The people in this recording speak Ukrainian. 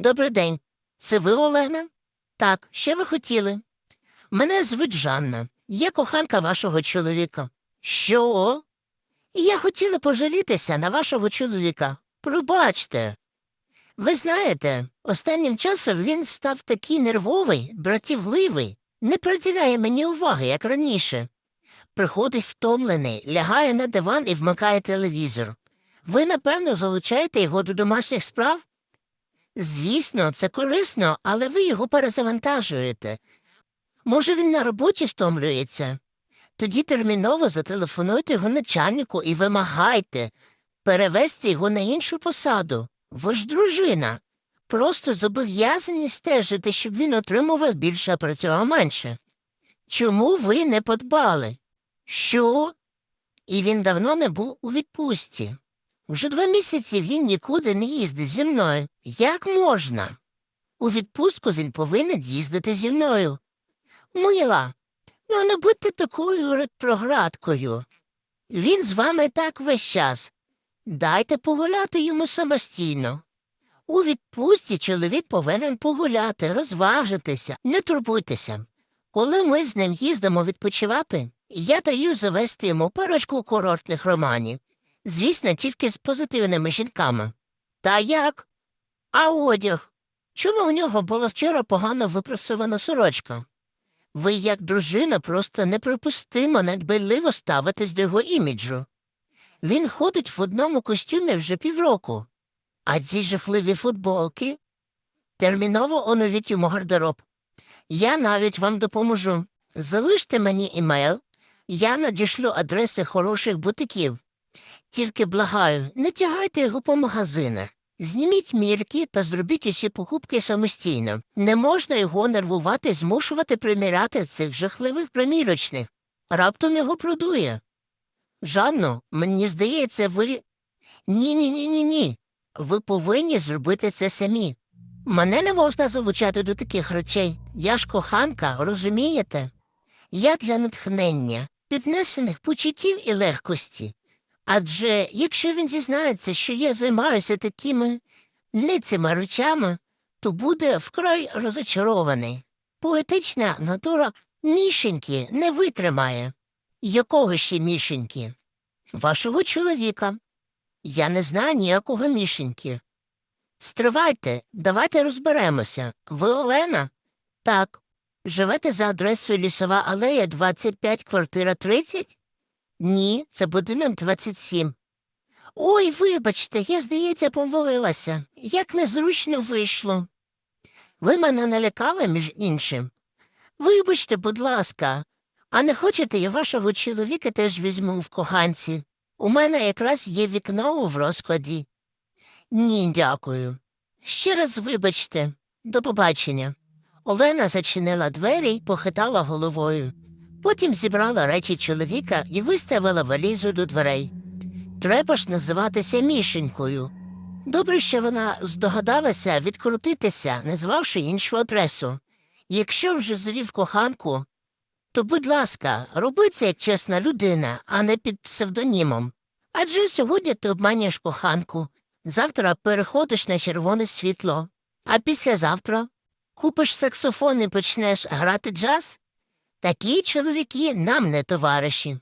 Добрий день. Це ви, Олена? Так, що ви хотіли? Мене звуть Жанна. Я коханка вашого чоловіка. Що? Я хотіла пожалітися на вашого чоловіка. Пробачте. Ви знаєте, останнім часом він став такий нервовий, братівливий, не приділяє мені уваги, як раніше. Приходить втомлений, лягає на диван і вмикає телевізор. Ви, напевно, залучаєте його до домашніх справ? Звісно, це корисно, але ви його перезавантажуєте. Може, він на роботі втомлюється? Тоді терміново зателефонуйте його начальнику і вимагайте перевести його на іншу посаду. Ви ж дружина. Просто зобов'язані стежити, щоб він отримував більше, а працював менше. Чому ви не подбали? Що? І він давно не був у відпустці. Вже два місяці він нікуди не їздить зі мною. Як можна? У відпустку він повинен їздити зі мною. Мила, ну не будьте такою ретроградкою. Він з вами так весь час. Дайте погуляти йому самостійно. У відпустці чоловік повинен погуляти, розважитися, не турбуйтеся. Коли ми з ним їздимо відпочивати, я даю завести йому парочку курортних романів. Звісно, тільки з позитивними жінками. Та як? А одяг? Чому у нього була вчора погано випрасована сорочка? Ви, як дружина, просто неприпустимо недбайливо ставитесь до його іміджу. Він ходить в одному костюмі вже півроку. А ці жахливі футболки? Терміново оновіть йому гардероб. Я навіть вам допоможу. Залиште мені імейл, я надішлю адреси хороших бутиків. Тільки благаю, не тягайте його по магазинах. Зніміть мірки та зробіть усі покупки самостійно. Не можна його нервувати, змушувати приміряти цих жахливих примірочних. Раптом його продує. Жанно, мені здається, ви. Ні, ні, ні, ні, ні. Ви повинні зробити це самі. Мене не можна залучати до таких речей. Я ж коханка, розумієте? Я для натхнення, піднесених почуттів і легкості. Адже якщо він дізнається, що я займаюся такими ницими речами, то буде вкрай розочарований. Поетична натура мішеньки не витримає. Якого ще мішеньки? Вашого чоловіка. Я не знаю ніякого мішеньки. Стривайте, давайте розберемося. Ви Олена? Так. Живете за адресою Лісова алея 25, квартира 30? Ні, це будинок 27. Ой, вибачте, я, здається, помилилася. Як незручно вийшло. Ви мене налякали, між іншим. Вибачте, будь ласка, а не хочете я вашого чоловіка теж візьму в коханці? У мене якраз є вікно в розкладі. Ні, дякую. Ще раз вибачте, до побачення. Олена зачинила двері й похитала головою. Потім зібрала речі чоловіка і виставила валізу до дверей. Треба ж називатися мішенькою. Добре, що вона здогадалася відкрутитися, назвавши іншу адресу. Якщо вже завів коханку, то, будь ласка, роби це як чесна людина, а не під псевдонімом. Адже сьогодні ти обманюєш коханку, завтра переходиш на червоне світло, а післязавтра купиш саксофон і почнеш грати джаз? Такі чоловіки нам не товариші.